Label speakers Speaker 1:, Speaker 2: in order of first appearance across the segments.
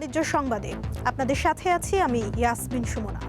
Speaker 1: বাণিজ্য সংবাদে। আপনাদের সাথে আছি আমি ইয়াসমিন সুমনা।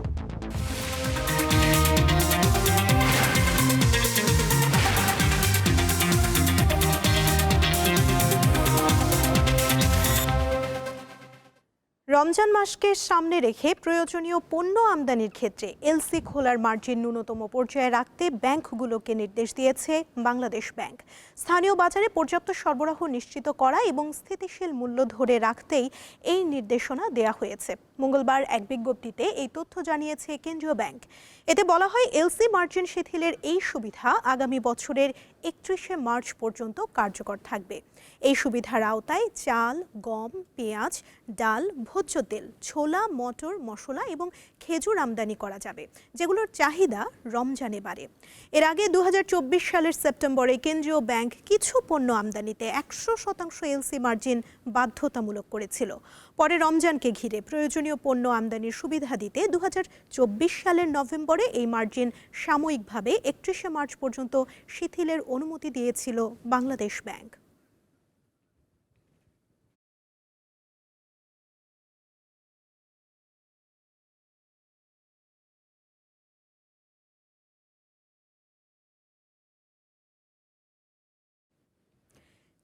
Speaker 1: রমজান মাসকে সামনে রেখে প্রয়োজনীয় পণ্য আমদানির ক্ষেত্রে এলসি খোলার মার্জিন ন্যূনতম পর্যায়ে রাখতে ব্যাংকগুলোকে নির্দেশ দিয়েছে বাংলাদেশ ব্যাংক। স্থানীয় বাজারে পর্যাপ্ত সরবরাহ নিশ্চিত করা এবং স্থিতিশীল মূল্য ধরে রাখতেই এই নির্দেশনা দেয়া হয়েছে। মঙ্গলবার এক বিজ্ঞপ্তিতে এই তথ্য জানিয়েছে কেন্দ্রীয় ব্যাংক। এতে বলা হয়, এলসি মার্জিন শিথিলের এই সুবিধা আগামী বছরের একত্রিশে মার্চ পর্যন্ত কার্যকর থাকবে। এই সুবিধার আওতায় চাল, গম, পেঁয়াজ, ডাল, ভোজ্য তেল, ছোলা, মটর, মশলা এবং খেজুর আমদানি করা যাবে, যেগুলোর চাহিদা রমজানে বাড়ে। এর আগে দু হাজার চব্বিশ সালের সেপ্টেম্বরে কেন্দ্রীয় ব্যাংক কিছু পণ্য আমদানিতে একশো শতাংশ এলসি মার্জিন বাধ্যতামূলক করেছিল। পরে রমজানকে ঘিরে প্রয়োজনীয় পণ্য আমদানির সুবিধা দিতে দু হাজার চব্বিশ সালের নভেম্বরে এই মার্জিন সাময়িকভাবে একত্রিশে মার্চ পর্যন্ত শিথিলের অনুমতি দিয়েছিল বাংলাদেশ ব্যাংক।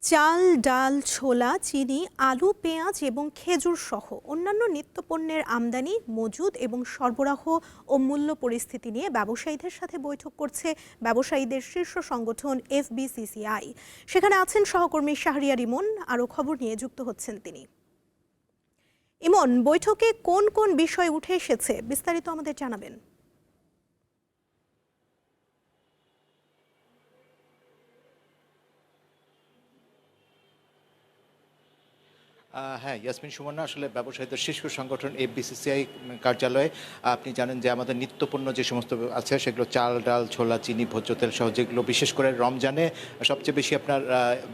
Speaker 1: চাল, ডাল, ছোলা, চিনি, আলু, পেঁয়াজ এবং খেজুর সহ অন্যান্য নিত্যপণ্যের আমদানি মজুদ এবং সরবরাহ ও মূল্য পরিস্থিতি নিয়ে ব্যবসায়ীদের সাথে বৈঠক করছে ব্যবসায়ীদের শীর্ষ সংগঠন এফবিসিসিআই। সেখানে আছেন সহকর্মী শাহরিয়ার ইমন আরও খবর নিয়ে যুক্ত হচ্ছেন তিনি। ইমন, বৈঠকে কোন কোন বিষয় উঠে এসেছে বিস্তারিত আমাদের জানাবেন।
Speaker 2: হ্যাঁ ইয়াসমিন সুমন্না আসলে ব্যবসায়ীদের শীর্ষ সংগঠন এফবিসিসিআই কার্যালয়ে। আপনি জানেন যে আমাদের নিত্যপণ্য যে সমস্ত আছে, সেগুলো চাল, ডাল, ছোলা, চিনি, ভোজ্য তেল সহ যেগুলো বিশেষ করে রমজানে সবচেয়ে বেশি আপনার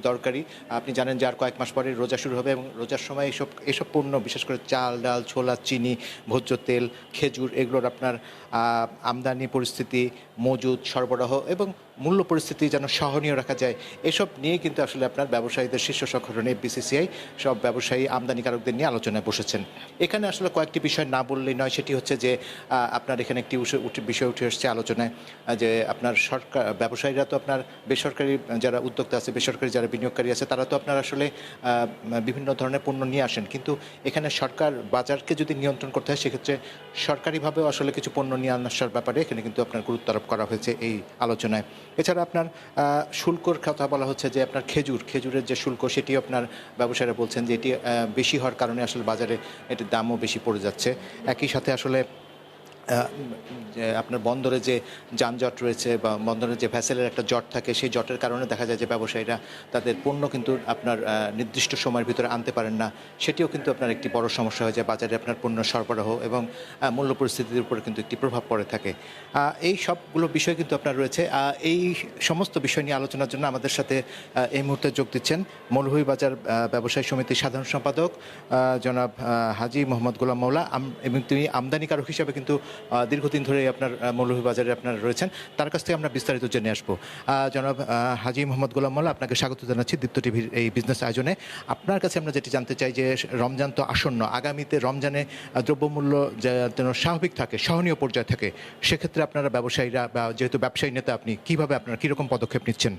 Speaker 2: দরকারি। আপনি জানেন যে আর কয়েক মাস পরে রোজা শুরু হবে এবং রোজার সময় এসব এসব পণ্য বিশেষ করে চাল, ডাল, ছোলা, চিনি, ভোজ্য তেল, খেজুর, এগুলোর আপনার আমদানি পরিস্থিতি মজুদ, সরবরাহ এবং মূল্য পরিস্থিতি যেন সহনীয় রাখা যায়, এসব নিয়ে কিন্তু আসলে আপনার ব্যবসায়ীদের শীর্ষ সংগঠন এফবিসিসিআই সব ব্যবসায়ী আমদানিকারকদের নিয়ে আলোচনায় বসেছেন। এখানে আসলে কয়েকটি বিষয় না বললেই নয়, সেটি হচ্ছে যে আপনার এখানে একটি বিষয় উঠে এসছে আলোচনায় যে আপনার সরকার, ব্যবসায়ীরা তো আপনার বেসরকারি, যারা উদ্যোক্তা আছে, বেসরকারি যারা বিনিয়োগকারী আছে, তারা তো আপনার আসলে বিভিন্ন ধরনের পণ্য নিয়ে আসেন। কিন্তু এখানে সরকার বাজারকে যদি নিয়ন্ত্রণ করতে হয়, সেক্ষেত্রে সরকারিভাবেও আসলে কিছু পণ্য নিয়ে আসার ব্যাপারে এখানে কিন্তু আপনার গুরুত্ব আরোপ করা হয়েছে এই আলোচনায়। এছাড়া আপনার শুল্কর কথা বলা হচ্ছে যে আপনার খেজুর, খেজুরের যে শুল্ক সেটিও আপনার ব্যবসায়ীরা বলছেন যে এটি বেশি হওয়ার কারণে আসলে বাজারে এটির দামও বেশি পড়ে যাচ্ছে। একই সাথে আসলে আপনার বন্দরে যে যানজট রয়েছে বা বন্দরে যে ভ্যাসেলের একটা জট থাকে, সেই জটের কারণে দেখা যায় যে ব্যবসায়ীরা তাদের পণ্য কিন্তু আপনার নির্দিষ্ট সময়ের ভিতরে আনতে পারেন না। সেটিও কিন্তু আপনার একটি বড় সমস্যা হয়ে যায়, বাজারে আপনার পণ্য সরবরাহ এবং মূল্য পরিস্থিতির উপরে কিন্তু একটি প্রভাব পড়ে থাকে। এই সবগুলো বিষয় কিন্তু আপনার রয়েছে। এই সমস্ত বিষয় নিয়ে আলোচনার জন্য আমাদের সাথে এই মুহূর্তে যোগ দিচ্ছেন মৌলভীবাজার বাজার ব্যবসায়ী সমিতির সাধারণ সম্পাদক জনাব হাজি মোহাম্মদ গোলাম মৌলা এবং তিনি আমদানিকারক হিসাবে কিন্তু দীর্ঘদিন ধরে আপনার আহ, মৌলভীবাজারে আপনার রয়েছেন। তার কাছ থেকে আমরা বিস্তারিত জেনে আসব। জনাব হাজি মোহাম্মদ গোলাম মোল্লা আপনাকে স্বাগত জানাচ্ছি দীপ্ত টিভির এই বিজনেস আয়োজনে। আপনার কাছে আমরা যেটি জানতে চাই যে রমজান তো আসন্ন। আগামীতে রমজানে দ্রব্যমূল্য যেন স্বাভাবিক থাকে সহনীয় পর্যায়ে থাকে সেক্ষেত্রে আপনারা ব্যবসায়ীরা বা যেহেতু ব্যবসায়ী নেতা আপনি কীভাবে আপনারা কীরকম পদক্ষেপ নিচ্ছেন?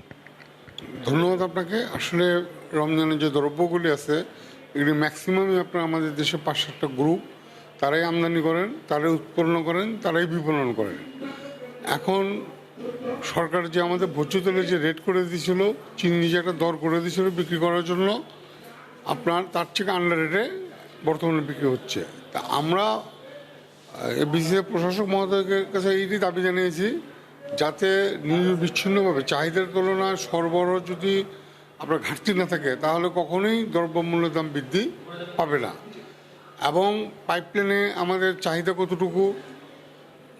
Speaker 3: ধন্যবাদ আপনাকে। আসলে রমজানের যে দ্রব্যগুলি আছে এগুলি ম্যাক্সিমামই আপনার আমাদের দেশে পাঁচ সাতটা গ্রুপ তারাই আমদানি করেন, তারাই উৎপন্ন করেন, তারাই বিপণন করেন। এখন সরকার যে আমাদের ভোজ্য তেলের যে রেট করে দিয়েছিল, চিনি যে একটা দর করে দিয়েছিল বিক্রি করার জন্য, আপনার তার থেকে আন্ডার রেটে বর্তমানে বিক্রি হচ্ছে। তা আমরা বিসিএ প্রশাসক মহোদয়ের কাছে এইটি দাবি জানিয়েছি, যাতে নির্বিচ্ছিন্নভাবে বিচ্ছিন্নভাবে চাহিদার তুলনায় সরবরাহ যদি আপনার ঘাটতি না থাকে, তাহলে কখনোই দ্রব্যমূল্যের দাম বৃদ্ধি পাবে না। এবং পাইপলাইনে আমাদের চাহিদা কতটুকু,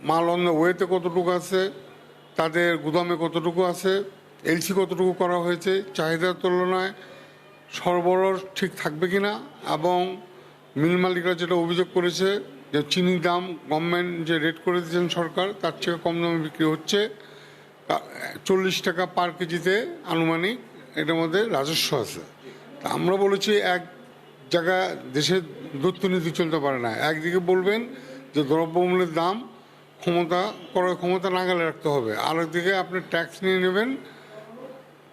Speaker 3: মাল অন্য ওয়েতে কতটুকু আছে, তাদের গুদামে কতটুকু আছে এলসি কতটুকু করা হয়েছে, চাহিদার তুলনায় সরবরাহ ঠিক থাকবে কি না এবং মিল মালিকরা যেটা অভিযোগ করেছে যে চিনির দাম গভর্নমেন্ট যে রেট করে দিয়েছেন সরকার, তার থেকে কম দামে বিক্রি হচ্ছে চল্লিশ টাকা পার কেজিতে আনুমানিক এটার মধ্যে রাজস্ব আছে। তা আমরা বলেছি এক জায়গা দেশের দৈত্যনীতি চলতে পারে না। একদিকে বলবেন যে দ্রব্যমূল্যের দাম ক্ষমতা করার ক্ষমতা নাগালে রাখতে হবে। আর একদিকে আপনি ট্যাক্স নিয়ে নেবেন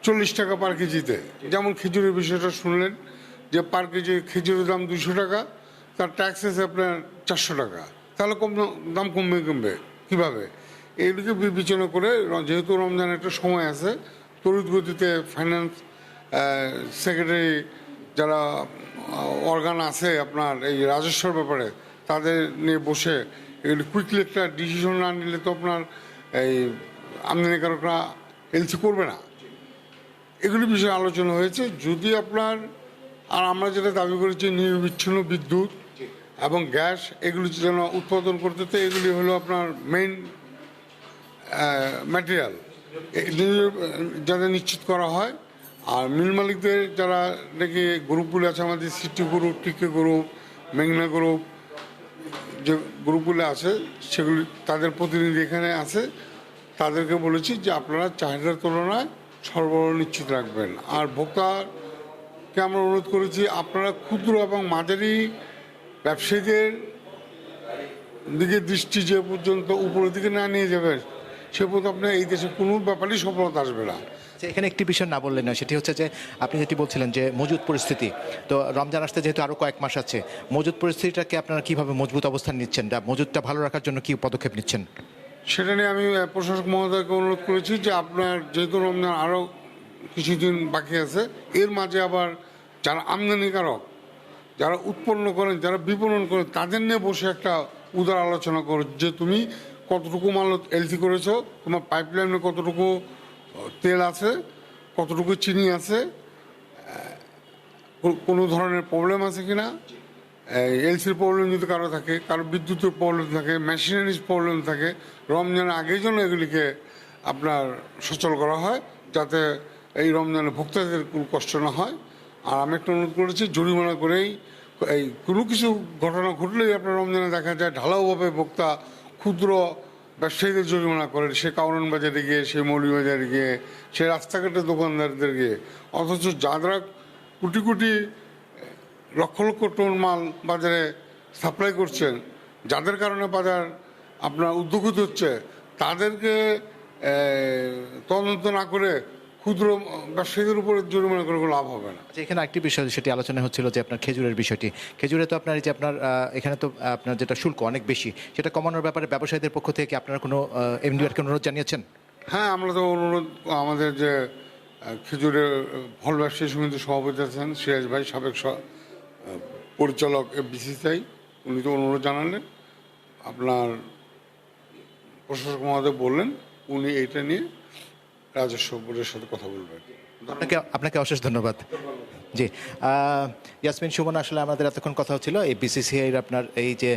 Speaker 3: চল্লিশ টাকা পার কেজিতে। যেমন খেজুরের বিষয়টা শুনলেন যে পার কেজি খেজুরের দাম দুশো টাকা, তার ট্যাক্স আছে আপনার চারশো টাকা। তাহলে কম দাম কমবে কমবে। কীভাবে? এইদিকে বিবেচনা করে যেহেতু রমজানের একটা সময় আছে, তড়িৎ গতিতে ফাইন্যান্স সেক্রেটারি যারা অর্গান আছে আপনার এই রাজস্বর ব্যাপারে, তাদের নিয়ে বসে এগুলি কুইকলি একটা ডিসিশন না নিলে তো আপনার এই আমদানিকারকরা এলসি করবে না। এগুলি বিষয়ে আলোচনা হয়েছে। যদি আপনার, আর আমরা যেটা দাবি করেছি, নিরবিচ্ছিন্ন বিদ্যুৎ এবং গ্যাস, এগুলি যেন উৎপাদন করতে তো এগুলি হলো আপনার মেইন ম্যাটেরিয়াল যাতে নিশ্চিত করা হয় আর মিল মালিকদের যারা নাকি গ্রুপগুলো আছে, আমাদের সিটি গ্রুপ, টিকে গ্রুপ, মেঘনা গ্রুপ, যে গ্রুপগুলো আছে, সেগুলি তাদের প্রতিনিধি এখানে আছে। তাদেরকে বলেছি যে আপনারা চাহিদার তুলনায় সরবরাহ নিশ্চিত রাখবেন। আর ভোক্তাকে আমরা অনুরোধ করেছি, আপনারা ক্ষুদ্র এবং মাঝারি ব্যবসায়ীদের দিকে দৃষ্টি যে পর্যন্ত উপরের দিকে না নিয়ে যাবেন, সে পর্যন্ত আপনার এই দেশে কোনো ব্যাপারেই সফলতা আসবে না।
Speaker 2: এখানে একটি বিষয় না বললেন না সেটি হচ্ছে যে আপনি যেটি বলছিলেন যে মজুদ পরিস্থিতি। তো রমজান আসতে যেহেতু আরও কয়েক মাস আছে, মজুদ পরিস্থিতিটাকে আপনারা কীভাবে মজবুত অবস্থান নিচ্ছেন বা মজুদটা ভালো রাখার জন্য কী পদক্ষেপ নিচ্ছেন?
Speaker 3: সেটা নিয়ে আমি প্রশাসক মহোদয়কে অনুরোধ করেছি যে আপনার যেহেতু রমজান আরও কিছুদিন বাকি আছে, এর মাঝে আবার যারা আমদানিকারক, যারা উৎপন্ন করেন, যারা বিপণন করেন, তাদের নিয়ে বসে একটা উদার আলোচনা করো যে তুমি কতটুকু মাল এলসি করেছ, তোমার পাইপলাইনে কতটুকু তেল আছে, কতটুকু চিনি আছে কোনো ধরনের প্রবলেম আছে কি না এলসির প্রবলেম যদি কারও থাকে, কারও বিদ্যুতের প্রবলেম থাকে মেশিনারিজ প্রবলেম থাকে, রমজানের আগেই জন্য এগুলিকে আপনার সচল করা হয়, যাতে এই রমজানে ভোক্তাদের কোনো কষ্ট না হয়। আর আমি একটা অনুরোধ করেছি, জরিমানা করেই এই কোনো কিছু ঘটনা ঘটলেই আপনার রমজানে দেখা যায়, ঢালাওভাবে ভোক্তা ক্ষুদ্র ব্যবসায়ীদের জরিমানা করেন সে কাউরন বাজারে গিয়ে, সে মৌলবাজারে গিয়ে, সে রাস্তাঘাটের দোকানদারদের গিয়ে, অথচ যারা কোটি কোটি, লক্ষ লক্ষ টন মাল বাজারে সাপ্লাই করছেন, যাদের কারণে বাজার আপনার উদ্যোগিত হচ্ছে, তাদেরকে তদন্ত না করে ক্ষুদ্র ব্যবসায়ীদের উপরে জরিমানা করে লাভ হবে না।
Speaker 2: আচ্ছা, এখানে একটি বিষয় সেটি আলোচনা হচ্ছিল যে আপনার খেজুরের বিষয়টি। খেজুরে তো আপনার এই যে আপনার এখানে তো আপনার যেটা শুল্ক অনেক বেশি সেটা কমানোর ব্যাপারে ব্যবসায়ীদের পক্ষ থেকে আপনারা কোনো এমডিআরকে অনুরোধ জানিয়েছেন?
Speaker 3: হ্যাঁ আমরা তো অনুরোধ আমাদের যে খেজুরের ফল ব্যবসায়ী সমিতির সভাপতি আছেন সিরাজ ভাই সাবেক পরিচালক বিসিসিআই উনি তো অনুরোধ জানালেন। আপনার প্রশাসক মহোদয় বললেন উনি এইটা নিয়ে রাজস্ব বোর্ডের সাথে কথা বলবেন।
Speaker 2: আপনাকে আপনাকে অশেষ ধন্যবাদ। জি। ইয়াসমিন সুমন, আসলে আমাদের এতক্ষণ কথা হচ্ছিল, এই বিসিসিআইয়ের আপনার এই যে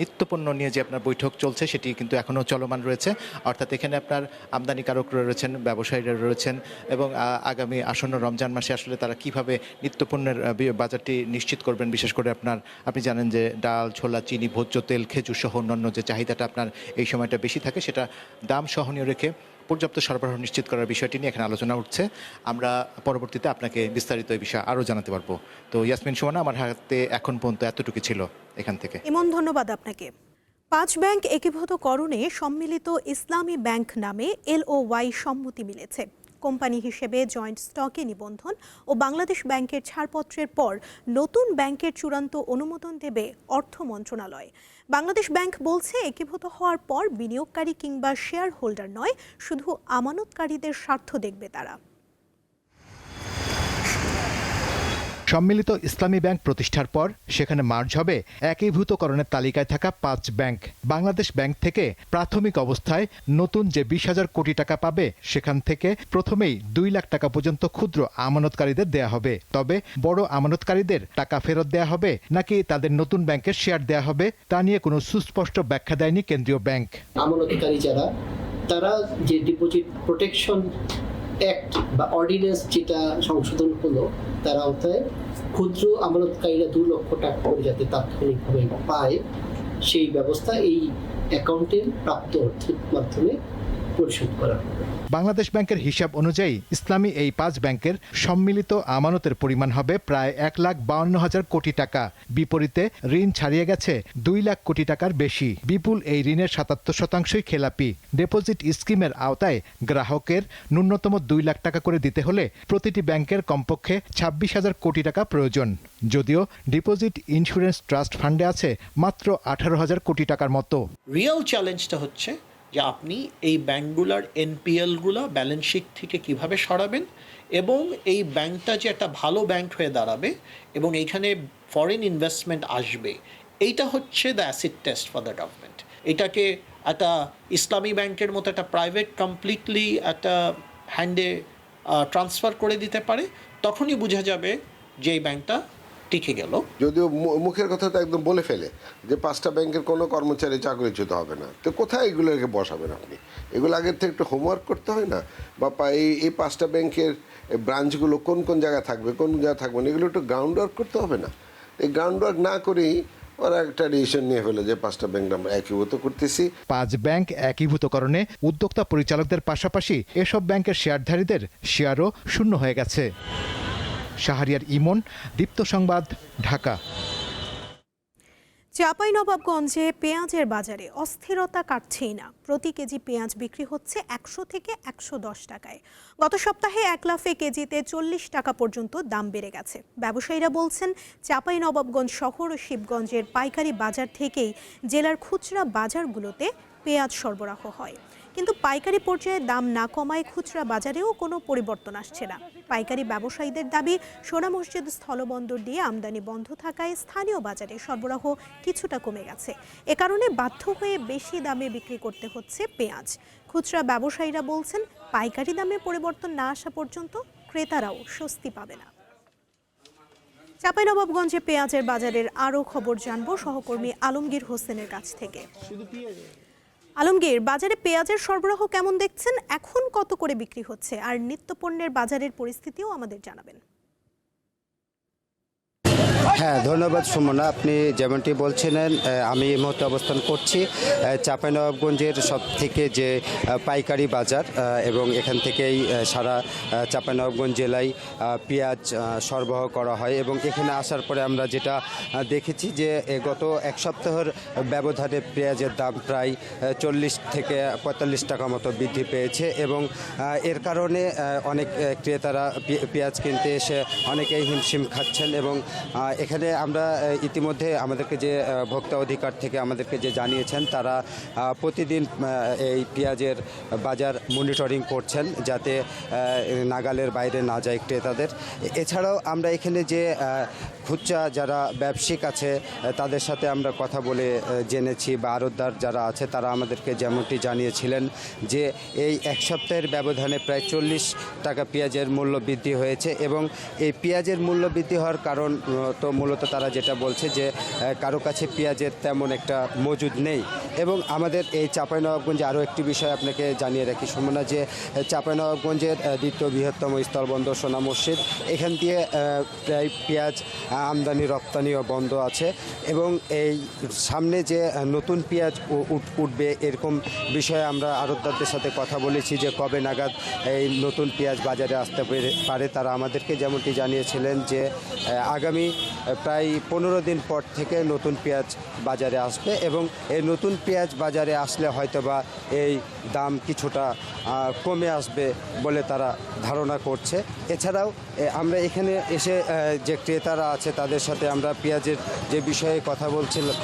Speaker 2: নিত্যপণ্য নিয়ে যে আপনার বৈঠক চলছে, সেটি কিন্তু এখনও চলমান রয়েছে। অর্থাৎ এখানে আপনার আমদানিকারকরা রয়েছেন, ব্যবসায়ীরা রয়েছেন, এবং আগামী আসন্ন রমজান মাসে আসলে তারা কীভাবে নিত্যপণ্যের বাজারটি নিশ্চিত করবেন, বিশেষ করে আপনার, আপনি জানেন যে ডাল, ছোলা, চিনি, ভোজ্য, তেল, খেজুর সহ অন্যান্য যে চাহিদাটা আপনার এই সময়টা বেশি থাকে, সেটা দাম সহনীয় রেখে পর্যাপ্ত সরবরাহ নিশ্চিত করার বিষয়টি নিয়ে এখানে আলোচনা উঠছে। আমরা পরবর্তীতে আপনাকে বিস্তারিত এই বিষয়ে আরও জানাতে পারব। তো ইয়াসমিন সুমানা, আমার হাতে এখন পর্যন্ত এতটুকু ছিল এখান থেকে।
Speaker 1: এমন ধন্যবাদ আপনাকে। পাঁচ ব্যাংক একীভূতকরণে সম্মিলিত ইসলামী ব্যাংক নামে এল ও ওয়াই সম্মতি মিলেছে। কোম্পানি হিসেবে জয়েন্ট স্টকে নিবন্ধন ও বাংলাদেশ ব্যাংকের ছাড়পত্রের পর নতুন ব্যাংকের চূড়ান্ত অনুমোদন দেবে অর্থ মন্ত্রণালয়। বাংলাদেশ ব্যাংক বলছে, একীভূত হওয়ার পর বিনিয়োগকারী কিংবা শেয়ার হোল্ডার নয়, শুধু আমানতকারীদের স্বার্থ দেখবে তারা।
Speaker 4: সম্মিলিত ইসলামী ব্যাংক প্রতিষ্ঠার পর সেখানে মার্জ হবে একীভূতকরণের তালিকায় থাকা পাঁচ ব্যাংক। বাংলাদেশ ব্যাংক থেকে প্রাথমিক অবস্থায় নতুন যে বিশ হাজার কোটি টাকা পাবে, সেখান থেকে প্রথমেই দুই লাখ টাকা পর্যন্ত ক্ষুদ্র আমানতকারীদের দেয়া হবে। তবে বড় আমানতকারীদের টাকা ফেরত দেয়া হবে নাকি তাদের নতুন ব্যাংকের শেয়ার দেয়া হবে, তা নিয়ে কোনো সুস্পষ্ট ব্যাখ্যা দেয়নি কেন্দ্রীয় ব্যাংক।
Speaker 5: আমানতকারী যারা, তারা যে ডিপোজিট প্রোটেকশন অ্যাক্ট বা অর্ডিন্যান্স যেটা সংশোধন হলো, তার আওতায় ক্ষুদ্র আমানতকারীরা দু লক্ষ টাকা করে যাতে তাৎক্ষণিকভাবে পায়, সেই ব্যবস্থা এই অ্যাকাউন্টের প্রাপ্ত অর্থের মাধ্যমে পরিশোধ করা হবে।
Speaker 4: বাংলাদেশ ব্যাংকের হিসাব অনুযায়ী ইসলামী এই পাঁচ ব্যাংকের সম্মিলিত আমানতের পরিমাণ হবে প্রায় এক লাখ বাউন্ন হাজার কোটি টাকা। বিপরীতে ঋণ ছাড়িয়ে গেছে দুই লাখ কোটি টাকার বেশি। বিপুল এই ঋণের সাতাত্তর শতাংশই খেলাপি। ডিপোজিট স্কিমের আওতায় গ্রাহকের ন্যূনতম দুই লাখ টাকা করে দিতে হলে প্রতিটি ব্যাংকের কমপক্ষে ছাব্বিশ হাজার কোটি টাকা প্রয়োজন। যদিও ডিপোজিট ইন্স্যুরেন্স ট্রাস্ট ফান্ডে আছে মাত্র আঠারো হাজার কোটি টাকার মতো।
Speaker 6: রিয়েল চ্যালেঞ্জটা হচ্ছে যে আপনি এই ব্যাঙ্কগুলোর এনপিএলগুলো ব্যালেন্স শিট থেকে কীভাবে সরাবেন এবং এই ব্যাংকটা যে একটা ভালো ব্যাংক হয়ে দাঁড়াবে এবং এইখানে ফরেন ইনভেস্টমেন্ট আসবে, এইটা হচ্ছে the acid test for the government এটাকে একটা ইসলামী ব্যাংকের মতো একটা প্রাইভেট কমপ্লিটলি একটা হ্যান্ডে ট্রান্সফার করে দিতে পারে, তখনই বোঝা যাবে যে এই ব্যাংকটা টিকে গেল।
Speaker 7: যদিও মু- মুখের কথা তো একদম বলে ফেলে যে পাঁচটা ব্যাংকের কোনো কর্মচারী চাকরিচ্যুত হবে না। তো কোথায় এগুলোকে বসাবেন আপনি? এগুলো আগের থেকে একটু হোমওয়ার্ক করতে হয় না? বা এই এই পাঁচটা ব্যাংকের ব্রাঞ্চগুলো কোন কোন জায়গায় থাকবে কোন জায়গায় থাকবে না এগুলো একটু গ্রাউন্ড ওয়ার্ক করতে হবে না? এই গ্রাউন্ড ওয়ার্ক না করেই ওরা একটা ডিসিশন নিয়ে ফেলে যে পাঁচটা ব্যাংক আমরা একীভূত করতেছি।
Speaker 4: পাঁচ ব্যাংক একীভূতকরণে উদ্যোক্তা পরিচালকদের পাশাপাশি এসব ব্যাংকের শেয়ারধারীদের শেয়ারও শূন্য হয়ে গেছে। শাহরিয়ার ইমন, দীপ্ত সংবাদ, ঢাকা।
Speaker 1: চাঁপাইনবাবগঞ্জে পেঁয়াজের বাজারে অস্থিরতা কাটছেই না। প্রতি কেজি পেঁয়াজ বিক্রি হচ্ছে একশো থেকে একশো দশ টাকায়। গত সপ্তাহে এক লাফে কেজিতে চল্লিশ টাকা পর্যন্ত দাম বেড়ে গেছে। ব্যবসায়ীরা বলছেন চাঁপাইনবাবগঞ্জ শহর ও শিবগঞ্জের পাইকারি বাজার থেকেই জেলার খুচরা বাজারগুলোতে পেঁয়াজ সরবরাহ হয়। কিন্তু পাইকারি পর্যায়ে দাম না কমায় খুচরা বাজারেও কোনো পরিবর্তন আসছে না। পাইকারি ব্যবসায়ীদের দাবি, সোনা মসজিদ স্থলবন্দর দিয়ে আমদানি বন্ধ থাকায় স্থানীয় বাজারে সরবরাহ কিছুটা কমে গেছে। এ কারণে বাধ্য হয়ে বেশি দামে বিক্রি করতে হচ্ছে পেঁয়াজ। খুচরা ব্যবসায়ীরা বলছেন, পাইকারি দামে পরিবর্তন না আসা পর্যন্ত ক্রেতারাও স্বস্তি পাবে না। চাঁপাইনবাবগঞ্জে পেঁয়াজের বাজারের আরও খবর জানব সহকর্মী আলমগীর হোসেনের কাছ থেকে। আলমগীর, বাজারে পেঁয়াজের সরবরাহ কেমন দেখছেন? এখন কত করে বিক্রি হচ্ছে? আর নিত্যপণ্যের বাজারের পরিস্থিতিও আমাদের জানাবেন।
Speaker 8: হ্যাঁ ধন্যবাদ সুমনা। আপনি যেমনটি বলছিলেন আমি এই মুহূর্তে অবস্থান করছি চাঁপাইনবাবগঞ্জের সব থেকে যে পাইকারি বাজার এবং এখান থেকেই সারা চাঁপাইনবাবগঞ্জ জেলায় পেঁয়াজ সরবরাহ করা হয় এবং এখানে আসার পরে আমরা যেটা দেখেছি যে গত এক সপ্তাহের ব্যবধানে পেঁয়াজের দাম প্রায় চল্লিশ থেকে পঁয়তাল্লিশ টাকা মতো বৃদ্ধি পেয়েছে এবং এর কারণে অনেক ক্রেতারা পেঁয়াজ কিনতে এসে অনেকেই হিমশিম খাচ্ছেন এবং এখানে আমরা ইতিমধ্যে আমাদেরকে যে ভোক্তা অধিকার থেকে আমাদেরকে যে জানিয়েছেন, তারা প্রতিদিন এই পেঁয়াজের বাজার মনিটরিং করছেন যাতে নাগালের বাইরে না যায় ক্রেতাদের। এছাড়াও আমরা এখানে যে খুচরা যারা ব্যবসায়িক আছে তাদের সাথে আমরা কথা বলে জেনেছি বা আরতদার যারা আছে, তারা আমাদেরকে যেমনটি জানিয়েছিলেন যে এই এক সপ্তাহের ব্যবধানে প্রায় চল্লিশ টাকা পেঁয়াজের মূল্য বৃদ্ধি হয়েছে এবং এই পেঁয়াজের মূল্য বৃদ্ধি হওয়ার কারণ তো মূলত তারা যেটা বলছে যে কারও কাছে পেঁয়াজের তেমন একটা মজুদ নেই এবং আমাদের এই চাঁপাইনবাবগঞ্জে আরও একটি বিষয় আপনাকে জানিয়ে রাখি, সুমনা, যে চাঁপাইনবাবগঞ্জের দ্বিতীয় বৃহত্তম স্থলবন্দর সোনা মসজিদ, এখান দিয়ে প্রায় পেঁয়াজ আমদানি রপ্তানিও বন্ধ আছে এবং এই সামনে যে নতুন পেঁয়াজ উঠ- উঠবে এরকম বিষয়ে আমরা আরতদারদের সাথে কথা বলেছি যে কবে নাগাদ এই নতুন পেঁয়াজ বাজারে আসতে পারে তারা আমাদেরকে যেমনটি জানিয়েছিলেন যে আগামী প্রায় পনেরো দিন পর থেকে নতুন পেঁয়াজ বাজারে আসবে এবং এই নতুন পেঁয়াজ বাজারে আসলে হয়তোবা এই দাম কিছুটা কমে আসবে বলে তারা ধারণা করছে। এছাড়াও আমরা এখানে এসে যে ক্রেতারা আছে তাদের সাথে আমরা পেঁয়াজের যে বিষয়ে কথা বলছিলাম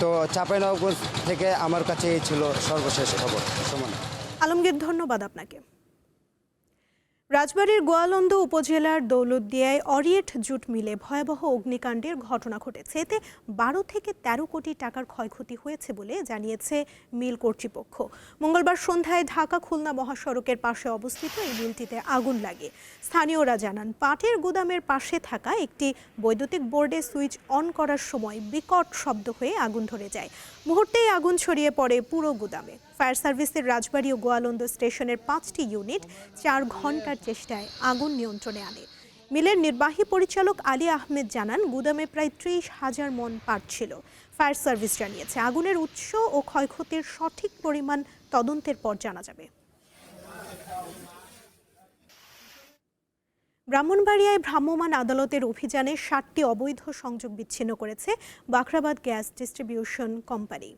Speaker 8: তো চাঁপাইনবাবগঞ্জ থেকে আমার কাছে এই ছিল সর্বশেষ খবর। সমান।
Speaker 1: আলমগীর, ধন্যবাদ আপনাকে। রাজবাড়ীর গোয়ালন্দ উপজেলার দৌলতদিয়ায় অরিয়েট জুট মিলে ভয়াবহ অগ্নিকাণ্ডের ঘটনা ঘটেছে। এতে বারো থেকে ১৩ কোটি টাকার ক্ষয়ক্ষতি হয়েছে বলে জানিয়েছে মিল কর্তৃপক্ষ। মঙ্গলবার সন্ধ্যায় ঢাকা খুলনা মহাসড়কের পাশে অবস্থিত এই মিলটিতে আগুন লাগে। স্থানীয়রা জানান, পাটের গুদামের পাশে থাকা একটি বৈদ্যুতিক বোর্ডে সুইচ অন করার সময় বিকট শব্দ হয়ে আগুন ধরে যায়। মুহূর্তেই আগুন ছড়িয়ে পড়ে পুরো গুদামে। ফায়ার সার্ভিসের রাজবাড়ী ও গোয়ালন্দ স্টেশনের পাঁচটি ইউনিট চার ঘণ্টার চেষ্টায় আগুন নিয়ন্ত্রণে আনে। মিলের নির্বাহী পরিচালক আলী আহমেদ জানান, গুদামে প্রায় ত্রিশ হাজার মন পাট ছিল। ফায়ার সার্ভিস জানিয়েছে, আগুনের উৎস ও ক্ষয়ক্ষতির সঠিক পরিমাণ তদন্তের পর জানা যাবে। ব্রাহ্মণবাড়িয়ায় ভ্রাম্যমাণ আদালতের অভিযানে ষাটটি অবৈধ সংযোগ বিচ্ছিন্ন করেছে বাখরাবাদ গ্যাস ডিস্ট্রিবিউশন কোম্পানি।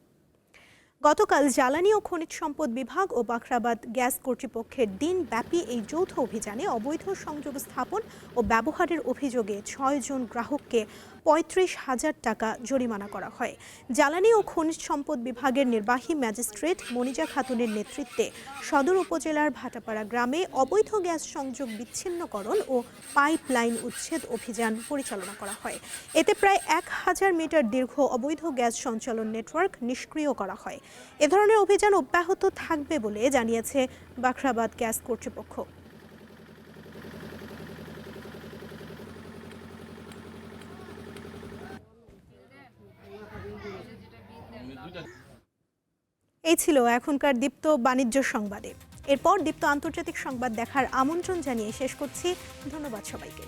Speaker 1: গতকাল জ্বালানি ও খনিজ সম্পদ বিভাগ ও বাখরাবাদ গ্যাস কর্তৃপক্ষের দিনব্যাপী এই যৌথ অভিযানে অবৈধ সংযোগ স্থাপন ও ব্যবহারের অভিযোগে ছয়জন গ্রাহককে পঁয়ত্রিশ হাজার টাকা জরিমানা করা হয়। জ্বালানি ও খনিজ সম্পদ বিভাগের নির্বাহী ম্যাজিস্ট্রেট মনিজা খাতুনের নেতৃত্বে সদর উপজেলার ভাটাপাড়া গ্রামে অবৈধ গ্যাস সংযোগ বিচ্ছিন্নকরণ ও পাইপলাইন উচ্ছেদ অভিযান পরিচালনা করা হয়। এতে প্রায় এক হাজার মিটার দীর্ঘ অবৈধ গ্যাস সঞ্চালন নেটওয়ার্ক নিষ্ক্রিয় করা হয়। এ ধরনের অভিযান অব্যাহত থাকবে বলে জানিয়েছে বাখরাবাদ গ্যাস কর্তৃপক্ষ। এই ছিল এখনকার দীপ্ত বাণিজ্য সংবাদে। এরপর দীপ্ত আন্তর্জাতিক সংবাদ দেখার আমন্ত্রণ জানিয়ে শেষ করছি। ধন্যবাদ সবাইকে।